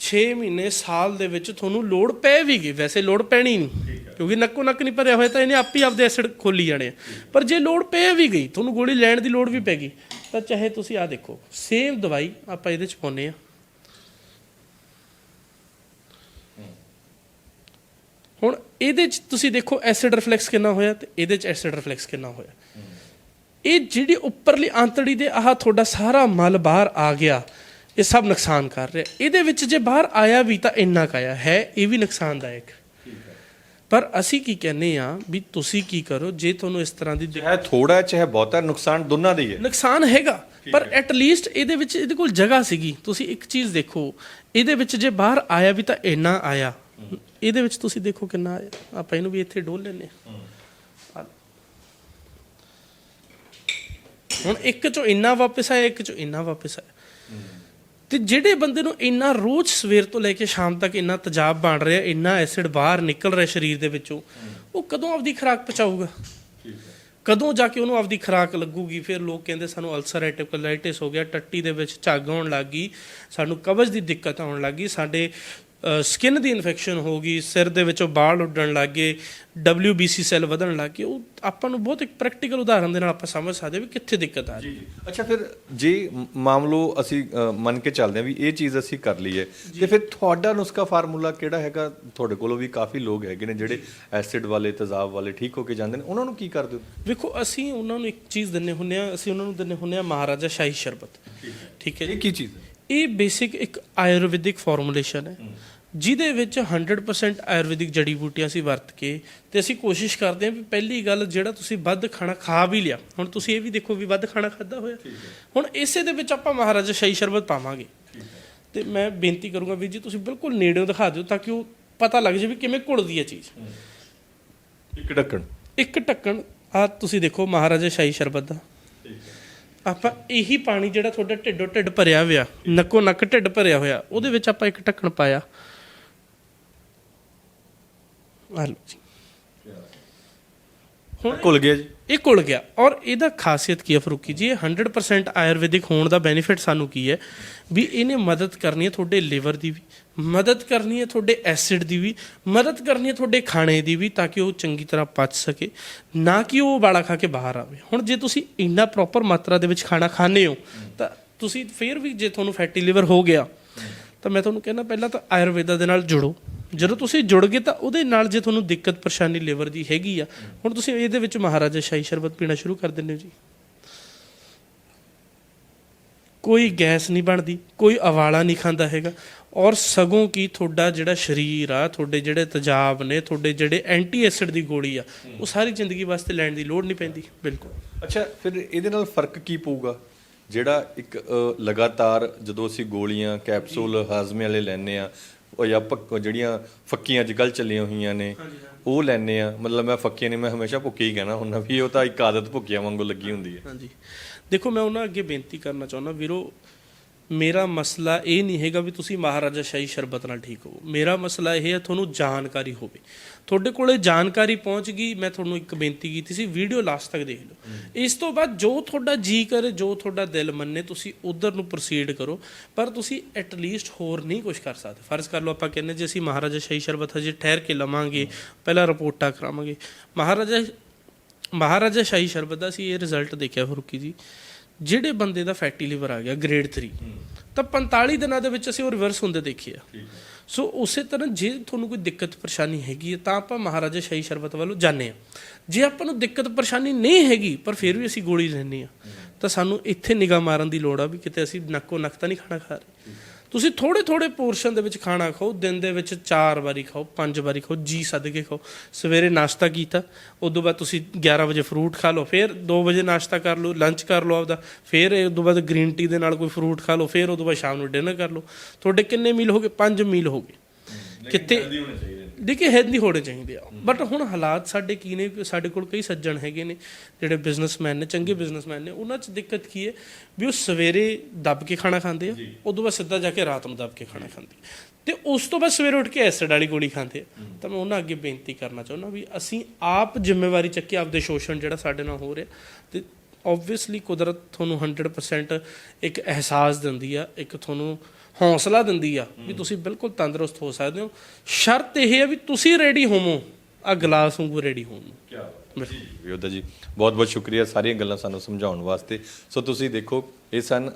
6 ਮਹੀਨੇ ਸਾਲ ਦੇ ਵਿੱਚ ਤੁਹਾਨੂੰ ਲੋੜ ਪੈ ਵੀ ਗਈ। ਵੈਸੇ ਲੋੜ ਪੈਣੀ ਨਹੀਂ ਕਿਉਂਕਿ ਨੱਕੋ ਨੱਕ ਨਹੀਂ ਭਰਿਆ ਹੋਇਆ ਤਾਂ ਇਹਨੇ ਆਪੇ ਆਪਦੇ ਐਸਿਡ ਖੋਲੀ ਜਾਣੇ ਆ। ਪਰ ਜੇ ਲੋੜ ਪੈ ਵੀ ਗਈ ਤੁਹਾਨੂੰ ਗੋਲੀ ਲੈਣ ਦੀ ਲੋੜ ਵੀ ਪੈ ਗਈ ਤਾਂ ਚਾਹੇ ਤੁਸੀਂ ਆ ਦੇਖੋ ਸੇਮ ਦਵਾਈ ਆਪਾਂ ਇਹਦੇ ਚ ਪਾਉਨੇ ਆ। ਹੁਣ ਇਹਦੇ ਚ ਤੁਸੀਂ ਦੇਖੋ ਐਸਿਡ ਰਿਫਲੈਕਸ ਕਿੰਨਾ ਹੋਇਆ ਤੇ ਇਹਦੇ ਚ ਐਸਿਡ ਰਿਫਲੈਕਸ ਕਿੰਨਾ ਹੋਇਆ। ਇਹ ਜਿਹੜੀ ਉੱਪਰਲੀ ਆਂਤੜੀ ਦੇ ਆਹ ਤੁਹਾਡਾ ਸਾਰਾ ਮਲ ਬਾਹਰ ਆ ਗਿਆ। ਇਹ ਸਭ ਨੁਕਸਾਨ ਕਰ ਰਿਹਾ। ਇਹਦੇ ਵਿੱਚ ਜੇ ਬਾਹਰ ਆਇਆ ਵੀ ਤਾਂ ਇੰਨਾ ਕੁ ਆਇਆ। ਹੈ ਇਹ ਵੀ ਨੁਕਸਾਨਦਾਇਕ। ਪਰ ਅਸੀਂ ਕੀ ਕਹਿੰਨੇ ਆ ਵੀ ਤੁਸੀਂ ਕੀ ਕਰੋ ਜੇ ਤੁਹਾਨੂੰ ਇਸ ਤਰ੍ਹਾਂ ਦੀ ਚਾਹੇ ਥੋੜਾ ਚਾਹੇ ਬਹੁਤਾ ਨੁਕਸਾਨ ਦੋਨਾਂ ਦਾ ਹੀ ਹੈ। ਨੁਕਸਾਨ ਹੈਗਾ ਪਰ ਐਟ ਲੀਸਟ ਇਹਦੇ ਵਿੱਚ ਇਹਦੇ ਕੋਲ ਜਗ੍ਹਾ ਸੀਗੀ। ਤੁਸੀਂ ਇੱਕ ਚੀਜ਼ ਦੇਖੋ ਇਹਦੇ ਵਿੱਚ ਜੇ ਬਾਹਰ ਆਇਆ ਵੀ ਤਾਂ ਇੰਨਾ ਆਇਆ। ਇਹਦੇ ਵਿੱਚ ਤੁਸੀਂ ਦੇਖੋ ਕਿੰਨਾ ਆਇਆ। ਆਪਾਂ ਇਹਨੂੰ ਵੀ ਇੱਥੇ ਡੋਲ ਲੈਨੇ ਹੁਣ ਇੱਕ ਚੋਂ ਇੰਨਾ ਵਾਪਸ ਆਇਆ ਇੱਕ ਚੋਂ ਇੰਨਾ ਵਾਪਸ ਆਇਆ। ਤੇ ਜਿਹੜੇ ਬੰਦੇ ਨੂੰ ਇੰਨਾ ਰੋਜ਼ ਸਵੇਰ ਤੋਂ ਲੈ ਕੇ ਸ਼ਾਮ ਤੱਕ ਇੰਨਾ ਤਜਾਬ ਬਣ ਰਿਹਾ, ਇੰਨਾ ਐਸਿਡ ਬਾਹਰ ਨਿਕਲ ਰਿਹਾ ਸਰੀਰ ਦੇ ਵਿੱਚੋਂ, ਉਹ ਕਦੋਂ ਆਪਦੀ ਖੁਰਾਕ ਪਚਾਊਗਾ ਕਦੋਂ ਜਾ ਕੇ ਉਹਨੂੰ ਆਪਦੀ ਖੁਰਾਕ ਲੱਗੂਗੀ? ਫਿਰ ਲੋਕ ਕਹਿੰਦੇ ਸਾਨੂੰ ਅਲਸਰੇਟਿਵ ਕੋਲਾਈਟਿਸ ਹੋ ਗਿਆ, ਟੱਟੀ ਦੇ ਵਿੱਚ ਝੱਗ ਆਉਣ ਲੱਗੀ ਸਾਨੂੰ ਕਬਜ਼ ਦੀ ਦਿੱਕਤ ਆਉਣ ਲੱਗੀ ਸਾਡੇ ਸਕਿਨ ਦੀ ਇਨਫੈਕਸ਼ਨ ਹੋ ਗਈ ਸਿਰ ਦੇ ਵਿੱਚੋਂ ਬਾਲ ਉੱਡਣ ਲੱਗੇ WBC ਸੈੱਲ ਵਧਣ ਲੱਗੇ ਉਹ ਆਪਾਂ ਨੂੰ ਬਹੁਤ ਇੱਕ ਪ੍ਰੈਕਟੀਕਲ ਉਦਾਹਰਨ ਦੇ ਨਾਲ ਆਪਾਂ ਸਮਝ ਸਕਦੇ ਹਾਂ ਵੀ ਕਿੱਥੇ ਦਿੱਕਤ ਆ ਰਹੀ ਹੈ। ਅੱਛਾ ਫਿਰ ਜੇ ਮਾਮਲੋ ਅਸੀਂ ਮੰਨ ਕੇ ਚੱਲਦੇ ਹਾਂ ਵੀ ਇਹ ਚੀਜ਼ ਅਸੀਂ ਕਰ ਲਈ ਹੈ ਤੇ ਫਿਰ ਤੁਹਾਡਾ ਨੁਸਖਾ ਫਾਰਮੂਲਾ ਕਿਹੜਾ ਹੈਗਾ? ਤੁਹਾਡੇ ਕੋਲੋਂ ਵੀ ਕਾਫੀ ਲੋਕ ਹੈਗੇ ਨੇ ਜਿਹੜੇ ਐਸਿਡ ਵਾਲੇ ਤੇਜ਼ਾਬ ਵਾਲੇ ਠੀਕ ਹੋ ਕੇ ਜਾਂਦੇ ਨੇ ਉਹਨਾਂ ਨੂੰ ਕੀ ਕਰਦੇ ਹੋ? ਵੇਖੋ ਅਸੀਂ ਉਹਨਾਂ ਨੂੰ ਇੱਕ ਚੀਜ਼ ਦਿੰਨੇ ਹੁੰਨੇ ਆ ਅਸੀਂ ਉਹਨਾਂ ਨੂੰ ਦਿੰਨੇ ਹੁੰਨੇ ਆ ਮਹਾਰਾਜਾ ਸ਼ਾਹੀ ਸ਼ਰਬਤ। ਠੀਕ ਹੈ। ਇਹ ਕੀ ਚੀਜ਼ ਹੈ? ਇਹ ਬੇਸਿਕ ਇੱਕ ਆਯੁਰਵੈਦਿਕ ਫਾਰਮੂਲੇਸ਼ਨ ਹੈ। ਜਿਹਦੇ ਵਿੱਚ 100% ਆਯੁਰਵੈਦਿਕ ਜੜੀ ਬੂਟੀਆਂ ਅਸੀਂ ਵਰਤ ਕੇ ਤੇ ਅਸੀਂ ਕੋਸ਼ਿਸ਼ ਕਰਦੇ ਹਾਂ ਵੀ ਪਹਿਲੀ ਗੱਲ ਜਿਹੜਾ ਤੁਸੀਂ ਵੱਧ ਖਾਣਾ ਖਾ ਵੀ ਲਿਆ ਹੁਣ ਤੁਸੀਂ ਇਹ ਵੀ ਦੇਖੋ ਵੀ ਵੱਧ ਖਾਣਾ ਖਾਦਾ ਹੋਇਆ। ਹੁਣ ਇਸੇ ਦੇ ਵਿੱਚ ਆਪਾਂ ਮਹਾਰਾਜਾ ਸ਼ਾਹੀ ਸ਼ਰਬਤ ਪਾਵਾਂਗੇ। ਤੇ ਮੈਂ ਬੇਨਤੀ ਕਰੂੰਗਾ ਵੀ ਜੀ ਤੁਸੀਂ ਬਿਲਕੁਲ ਨੇੜਿਓਂ ਦਿਖਾ ਦਿਓ ਤਾਂ ਕਿ ਉਹ ਪਤਾ ਲੱਗ ਜਾਵੇ ਕਿਵੇਂ ਘੁਲਦੀ ਹੈ ਚੀਜ਼। ਇੱਕ ਢੱਕਣ। ਇੱਕ ਢੱਕਣ ਆ ਤੁਸੀਂ ਦੇਖੋ ਮਹਾਰਾਜਾ ਸ਼ਾਹੀ ਸ਼ਰਬਤ ਦਾ। ਆਪਾਂ ਇਹੀ ਪਾਣੀ ਜਿਹੜਾ ਤੁਹਾਡਾ ਢਿੱਡੋ ਢਿੱਡ ਭਰਿਆ ਹੋਇਆ ਨੱਕੋ ਨੱਕ ਢਿੱਡ ਭਰਿਆ ਹੋਇਆ ਉਹਦੇ ਵਿੱਚ ਆਪਾਂ ਇੱਕ ਢੱਕਣ ਪਾਇਆ। ਆ ਲਓ ਜੀ। ਹੁਣ ਘੁਲ ਗਿਆ ਜੀ। ਇਹ ਘੁਲ ਗਿਆ। ਔਰ ਇਹਦਾ ਖਾਸੀਅਤ ਕੀ ਹੈ ਫਰੂਕੀ ਜੀ? ਇਹ 100% ਆਯੁਰਵੈਦਿਕ ਹੋਣ ਦਾ ਬੈਨੀਫਿਟ ਸਾਨੂੰ ਕੀ ਹੈ? ਵੀ ਇਹਨੇ ਮਦਦ ਕਰਨੀ ਹੈ ਤੁਹਾਡੇ ਲਿਵਰ ਦੀ ਵੀ ਮਦਦ ਕਰਨੀ ਹੈ ਤੁਹਾਡੇ ਐਸਿਡ ਦੀ ਵੀ ਮਦਦ ਕਰਨੀ ਹੈ ਤੁਹਾਡੇ ਖਾਣੇ ਦੀ ਵੀ ਤਾਂ ਕਿ ਉਹ ਚੰਗੀ ਤਰ੍ਹਾਂ ਪਚ ਸਕੇ ਨਾ ਕਿ ਉਹ ਵਾਲਾ ਖਾ ਕੇ ਬਾਹਰ ਆਵੇ। ਹੁਣ ਜੇ ਤੁਸੀਂ ਇੰਨਾ ਪ੍ਰੋਪਰ ਮਾਤਰਾ ਦੇ ਵਿੱਚ ਖਾਣਾ ਖਾਣੇ ਹੋ ਤਾਂ ਤੁਸੀਂ ਫਿਰ ਵੀ ਜੇ ਤੁਹਾਨੂੰ ਫੈਟੀ ਲਿਵਰ ਹੋ ਗਿਆ ਤਾਂ ਮੈਂ ਤੁਹਾਨੂੰ ਕਹਿੰਦਾ ਪਹਿਲਾਂ ਤਾਂ ਆਯੁਰਵੇਦਾ ਦੇ ਨਾਲ ਜੁੜੋ। ਜਦੋਂ ਤੁਸੀਂ ਜੁੜ ਗਏ ਤਾਂ ਉਹਦੇ ਨਾਲ ਜੇ ਤੁਹਾਨੂੰ ਦਿੱਕਤ ਪਰੇਸ਼ਾਨੀ ਲਿਵਰ ਦੀ ਹੈਗੀ ਆ, ਹੁਣ ਤੁਸੀਂ ਇਹਦੇ ਵਿੱਚ ਮਹਾਰਾਜਾ ਸ਼ਾਹੀ ਸ਼ਰਬਤ ਪੀਣਾ ਸ਼ੁਰੂ ਕਰ ਦਿੰਦੇ ਹੋ ਜੀ। ਕੋਈ ਗੈਸ ਨਹੀਂ ਬਣਦੀ, ਕੋਈ ਅਵਾਲਾ ਨਹੀਂ ਖਾਂਦਾ ਹੈਗਾ। ਔਰ ਸਗੋਂ ਕੀ ਤੁਹਾਡਾ ਜਿਹੜਾ ਸਰੀਰ ਆ, ਤੁਹਾਡੇ ਜਿਹੜੇ ਤਜਾਬ ਨੇ, ਤੁਹਾਡੇ ਜਿਹੜੇ ਐਂਟੀ ਐਸਿਡ ਦੀ ਗੋਲੀ ਆ, ਉਹ ਸਾਰੀ ਜ਼ਿੰਦਗੀ ਵਾਸਤੇ ਲੈਣ ਦੀ ਲੋੜ ਨਹੀਂ ਪੈਂਦੀ। ਬਿਲਕੁਲ। ਅੱਛਾ, ਫਿਰ ਇਹਦੇ ਨਾਲ ਫ਼ਰਕ ਕੀ ਪਊਗਾ? ਜਿਹੜਾ ਇੱਕ ਲਗਾਤਾਰ ਜਦੋਂ ਅਸੀਂ ਗੋਲੀਆਂ, ਕੈਪਸੂਲ, ਹਾਜ਼ਮੇ ਵਾਲੇ ਲੈਨੇ ਆ ਉਹ ਜਾਂ ਪੱਕ- ਜਿਹੜੀਆਂ ਫੱਕੀਆਂ ਅੱਜ ਕੱਲ ਚੱਲੀਆਂ ਹੋਈਆਂ ਨੇ ਉਹ ਲੈਨੇ ਆ ਮਤਲਬ ਮੈਂ ਫੱਕੀਆਂ ਨਹੀਂ ਮੈਂ ਹਮੇਸ਼ਾ ਭੁੱਕੀ ਹੀ ਕਹਿਣਾ ਹੁੰਦਾ ਵੀ ਉਹ ਤਾਂ ਇੱਕ ਆਦਤ ਭੁੱਕੀਆਂ ਵਾਂਗੂ ਲੱਗੀ ਹੁੰਦੀ ਹੈ। ਹਾਂਜੀ। ਦੇਖੋ ਮੈਂ ਉਹਨਾਂ ਅੱਗੇ ਬੇਨਤੀ ਕਰਨਾ ਚਾਹੁੰਦਾ ਵੀਰੋ ਮੇਰਾ ਮਸਲਾ ਇਹ ਨਹੀਂ ਹੈਗਾ ਵੀ ਤੁਸੀਂ ਮਹਾਰਾਜਾ ਸ਼ਾਹੀ ਸ਼ਰਬਤ ਨਾਲ ਠੀਕ ਹੋਵੋ। ਮੇਰਾ ਮਸਲਾ ਇਹ ਹੈ ਤੁਹਾਨੂੰ ਜਾਣਕਾਰੀ ਹੋਵੇ। ਤੁਹਾਡੇ ਕੋਲੇ ਜਾਣਕਾਰੀ ਪਹੁੰਚ ਗਈ ਮੈਂ ਤੁਹਾਨੂੰ ਇੱਕ ਬੇਨਤੀ ਕੀਤੀ ਸੀ ਵੀਡੀਓ ਲਾਸਟ ਤੱਕ ਦੇਖ ਲਓ। ਇਸ ਤੋਂ ਬਾਅਦ ਜੋ ਤੁਹਾਡਾ ਜੀ ਕਰੇ ਜੋ ਤੁਹਾਡਾ ਦਿਲ ਮੰਨੇ ਤੁਸੀਂ ਉਧਰ ਨੂੰ ਪ੍ਰੋਸੀਡ ਕਰੋ। ਪਰ ਤੁਸੀਂ ਐਟ ਲੀਸਟ ਹੋਰ ਨਹੀਂ ਕੁਝ ਕਰ ਸਕਦੇ। ਫਰਜ਼ ਕਰ ਲਓ ਆਪਾਂ ਕਹਿੰਦੇ ਜੇ ਅਸੀਂ ਮਹਾਰਾਜਾ ਸ਼ਾਹੀ ਸ਼ਰਬਤ ਹਜੇ ਠਹਿਰ ਕੇ ਲਵਾਂਗੇ ਪਹਿਲਾਂ ਰਿਪੋਰਟਾਂ ਕਰਾਵਾਂਗੇ। ਮਹਾਰਾਜਾ ਮਹਾਰਾਜਾ ਸ਼ਾਹੀ ਸ਼ਰਬਤ ਦਾ ਸੀ ਇਹ ਰਿਜ਼ਲਟ ਦੇਖਿਆ ਫਰੂਕੀ ਜੀ। ਜਿਹੜੇ ਬੰਦੇ ਦਾ ਫੈਟੀ ਲਿਵਰ ਆ ਗਿਆ ਗ੍ਰੇਡ 3 ਤਾਂ 45 ਦਿਨਾਂ ਦੇ ਵਿੱਚ ਅਸੀਂ ਉਹ ਰਿਵਰਸ ਹੁੰਦੇ ਦੇਖੇ ਆ ਸੋ ਉਸੇ ਤਰ੍ਹਾਂ ਜੇ ਤੁਹਾਨੂੰ ਕੋਈ ਦਿੱਕਤ ਪਰੇਸ਼ਾਨੀ ਹੈਗੀ ਹੈ, ਤਾਂ ਆਪਾਂ ਮਹਾਰਾਜਾ ਸ਼ਾਹੀ ਸ਼ਰਬਤ ਵੱਲੋਂ ਜਾਂਦੇ ਆ ਜੇ ਆਪਾਂ ਨੂੰ ਦਿੱਕਤ ਪਰੇਸ਼ਾਨੀ ਨਹੀਂ ਹੈਗੀ, ਪਰ ਫਿਰ ਵੀ ਅਸੀਂ ਗੋਲੀ ਲੈਂਦੇ ਆ ਤਾਂ ਸਾਨੂੰ ਇੱਥੇ ਨਿਗਾਹ ਮਾਰਨ ਦੀ ਲੋੜ ਆ ਵੀ ਕਿਤੇ ਅਸੀਂ ਨੱਕੋ ਨੱਕ ਤਾਂ ਨਹੀਂ ਖਾਣਾ ਖਾ ਰਹੇ। ਤੁਸੀਂ ਥੋੜੇ ਥੋੜੇ ਪੋਰਸ਼ਨ ਦੇ ਵਿੱਚ ਖਾਣਾ ਖਾਓ ਦਿਨ ਦੇ ਵਿੱਚ 4 ਵਾਰੀ ਖਾਓ 5 ਵਾਰੀ ਖਾਓ ਜੀ ਸੱਦ ਕੇ ਖਾਓ। ਸਵੇਰੇ ਨਾਸ਼ਤਾ ਕੀਤਾ ਉਦੋਂ ਬਾਅਦ ਤੁਸੀਂ 11 ਵਜੇ ਫਰੂਟ ਖਾ ਲਓ ਫਿਰ 2 ਵਜੇ ਨਾਸ਼ਤਾ ਕਰ ਲਓ ਲੰਚ ਕਰ ਲਓ ਆਪਦਾ ਫਿਰ ਉਦੋਂ ਬਾਅਦ ਗ੍ਰੀਨ ਟੀ ਦੇ ਨਾਲ ਕੋਈ ਫਰੂਟ ਖਾ ਲਓ ਫਿਰ ਉਦੋਂ ਬਾਅਦ ਸ਼ਾਮ ਨੂੰ ਡਿਨਰ ਕਰ ਲਓ। ਤੁਹਾਡੇ ਕਿੰਨੇ ਮੀਲ ਹੋ ਗਏ? 5 ਮੀਲ ਹੋ ਗਏ। ਕਿਤੇ ਦੇਖੇ ਹੈਲਦੀ ਹੋਣੇ ਚਾਹੀਦੇ ਆ। ਬਟ ਹੁਣ ਹਾਲਾਤ ਸਾਡੇ ਕੀ ਨੇ ਸਾਡੇ ਕੋਲ ਕਈ ਸੱਜਣ ਹੈਗੇ ਨੇ ਜਿਹੜੇ ਬਿਜ਼ਨਸਮੈਨ ਨੇ ਚੰਗੇ ਬਿਜ਼ਨਸਮੈਨ ਨੇ ਉਹਨਾਂ 'ਚ ਦਿੱਕਤ ਕੀ ਹੈ? ਵੀ ਉਹ ਸਵੇਰੇ ਦੱਬ ਕੇ ਖਾਣਾ ਖਾਂਦੇ ਆ ਉਦੋਂ ਬਾਅਦ ਸਿੱਧਾ ਜਾ ਕੇ ਰਾਤ ਨੂੰ ਦੱਬ ਕੇ ਖਾਣਾ ਖਾਂਦੇ। ਤੇ ਉਸ ਤੋਂ ਬਾਅਦ ਸਵੇਰੇ ਉੱਠ ਕੇ ਐਸਿਡ ਵਾਲੀ ਗੋਲੀ ਖਾਂਦੇ ਤਾਂ ਮੈਂ ਉਹਨਾਂ ਅੱਗੇ ਬੇਨਤੀ ਕਰਨਾ ਚਾਹੁੰਦਾ ਵੀ ਅਸੀਂ ਆਪ ਜ਼ਿੰਮੇਵਾਰੀ ਚੱਕੀ ਆਪਦੇ ਸ਼ੋਸ਼ਣ ਜਿਹੜਾ ਸਾਡੇ ਨਾਲ ਹੋ ਰਿਹਾ। ਤੇ ਆਬਵੀਅਸਲੀ ਕੁਦਰਤ ਤੁਹਾਨੂੰ 100% ਇੱਕ ਅਹਿਸਾਸ ਦਿੰਦੀ ਆ ਇੱਕ ਤੁਹਾਨੂੰ ਹੌਸਲਾ ਦਿੰਦੀ ਆ ਵੀ ਤੁਸੀਂ ਬਿਲਕੁਲ ਤੰਦਰੁਸਤ ਹੋ ਸਕਦੇ ਹੋ। ਸ਼ਰਤ ਇਹ ਹੈ ਵੀ ਤੁਸੀਂ ਰੈਡੀ ਹੋਵੋ ਆ ਗਲਾਸ ਵਾਂਗੂ ਰੈਡੀ ਨੂੰ। ਕੀ ਵਿਉਦਾ ਜੀ ਬਹੁਤ ਬਹੁਤ ਸ਼ੁਕਰੀਆ ਸਾਰੀਆਂ ਗੱਲਾਂ ਸਾਨੂੰ ਸਮਝਾਉਣ ਵਾਸਤੇ। ਸੋ ਤੁਸੀਂ ਦੇਖੋ ਇਹ ਸਨ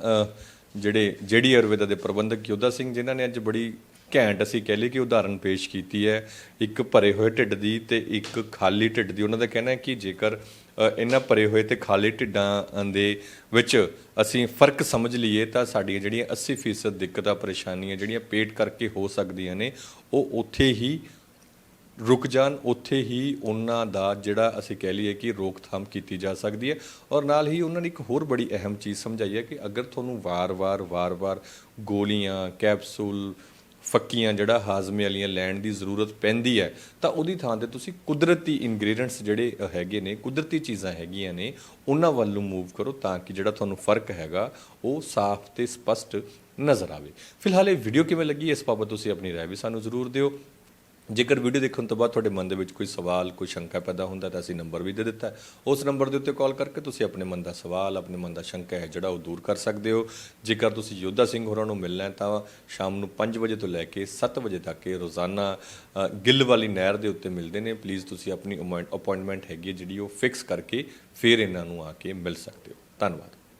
ਜਿਹੜੇ ਜਿਹੜੀ ਆਯੁਰਵੇਦਾ ਦੇ ਪ੍ਰਬੰਧਕ ਯੋਧਾ ਸਿੰਘ ਜਿਨ੍ਹਾਂ ਨੇ ਅੱਜ ਬੜੀ ਘੈਂਟ ਅਸੀਂ ਕਹਿ ਲਈ ਕਿ ਉਦਾਹਰਨ ਪੇਸ਼ ਕੀਤੀ ਹੈ। ਇੱਕ ਭਰੇ ਹੋਏ ਢਿੱਡ ਦੀ ਤੇ ਇੱਕ ਖਾਲੀ ਢਿੱਡ ਦੀ। ਉਹਨਾਂ ਦਾ ਕਹਿਣਾ ਹੈ ਕਿ ਜੇਕਰ ਇਹਨਾਂ ਭਰੇ ਹੋਏ ਤੇ ਖਾਲੀ ਢਿੱਡਾਂ ਦੇ ਵਿੱਚ ਅਸੀਂ ਫ਼ਰਕ ਸਮਝ ਲਈਏ ਤਾਂ ਸਾਡੀਆਂ ਜਿਹੜੀਆਂ 80% ਦਿੱਕਤਾਂ, ਪਰੇਸ਼ਾਨੀਆਂ ਜਿਹੜੀਆਂ ਪੇਟ ਕਰਕੇ ਹੋ ਸਕਦੀਆਂ ਨੇ, ਉਹ ਉੱਥੇ ਹੀ ਰੁਕ ਜਾਣ, ਉੱਥੇ ਹੀ ਉਹਨਾਂ ਦਾ ਜਿਹੜਾ ਅਸੀਂ ਕਹਿ ਲਈਏ ਕਿ ਰੋਕਥਾਮ ਕੀਤੀ ਜਾ ਸਕਦੀ ਹੈ ਔਰ ਨਾਲ ਹੀ ਉਹਨਾਂ ਨੇ ਇੱਕ ਹੋਰ ਬੜੀ ਅਹਿਮ ਚੀਜ਼ ਸਮਝਾਈ ਹੈ ਕਿ ਅਗਰ ਤੁਹਾਨੂੰ ਵਾਰ-ਵਾਰ ਵਾਰ-ਵਾਰ ਗੋਲੀਆਂ, ਕੈਪਸੂਲ ਫੱਕੀਆਂ ਜਿਹੜਾ ਹਾਜ਼ਮੇ ਵਾਲੀਆਂ ਲੈਣ ਦੀ ਜ਼ਰੂਰਤ ਪੈਂਦੀ ਹੈ, ਤਾਂ ਉਹਦੀ ਥਾਂ ਤੇ ਤੁਸੀਂ ਕੁਦਰਤੀ ਇਨਗਰੀਡੀਐਂਟਸ ਜਿਹੜੇ ਹੈਗੇ ਨੇ, ਕੁਦਰਤੀ ਚੀਜ਼ਾਂ ਹੈਗੀਆਂ ਨੇ, ਉਹਨਾਂ ਵੱਲ ਨੂੰ ਮੂਵ ਕਰੋ ਤਾਂ ਕਿ ਜਿਹੜਾ ਤੁਹਾਨੂੰ ਫ਼ਰਕ ਹੈਗਾ, ਉਹ ਸਾਫ਼ ਤੇ ਸਪਸ਼ਟ ਨਜ਼ਰ ਆਵੇ। ਫਿਲਹਾਲ ਇਹ ਵੀਡੀਓ ਕਿਵੇਂ ਲੱਗੀ, ਇਸ ਬਾਬਤ ਤੁਸੀਂ ਆਪਣੀ ਰਾਏ ਵੀ ਸਾਨੂੰ ਜ਼ਰੂਰ ਦਿਓ। ਜੇਕਰ ਵੀਡੀਓ ਦੇਖਣ ਤੋਂ ਬਾਅਦ ਤੁਹਾਡੇ ਮਨ ਦੇ ਵਿੱਚ ਕੋਈ ਸਵਾਲ, ਕੋਈ ਸ਼ੰਕਾ ਪੈਦਾ ਹੁੰਦਾ ਤਾਂ ਅਸੀਂ ਨੰਬਰ ਵੀ ਦੇ ਦਿੱਤਾ ਉਸ ਨੰਬਰ ਦੇ ਉੱਤੇ ਕਾਲ ਕਰਕੇ ਤੁਸੀਂ ਆਪਣੇ ਮਨ ਦਾ ਸਵਾਲ, ਆਪਣੇ ਮਨ ਦਾ ਸ਼ੰਕਾ ਹੈ ਜਿਹੜਾ ਉਹ ਦੂਰ ਕਰ ਸਕਦੇ ਹੋ। ਜੇਕਰ ਤੁਸੀਂ ਯੋਧਾ ਸਿੰਘ ਹੋਰਾਂ ਨੂੰ ਮਿਲਣਾ ਹੈ ਤਾਂ ਸ਼ਾਮ ਨੂੰ 5 ਵਜੇ ਤੋਂ ਲੈ ਕੇ 7 ਵਜੇ ਤੱਕ ਇਹ ਰੋਜ਼ਾਨਾ ਗਿੱਲ ਵਾਲੀ ਨਹਿਰ ਦੇ ਉੱਤੇ ਮਿਲਦੇ ਨੇ। ਪਲੀਜ਼ ਤੁਸੀਂ ਆਪਣੀ ਅਪਾਇੰਟਮੈਂਟ ਹੈਗੀ ਹੈ ਜਿਹੜੀ ਉਹ ਫਿਕਸ ਕਰਕੇ ਫਿਰ ਇਹਨਾਂ ਨੂੰ ਆ ਕੇ ਮਿਲ ਸਕਦੇ ਹੋ। ਧੰਨਵਾਦ।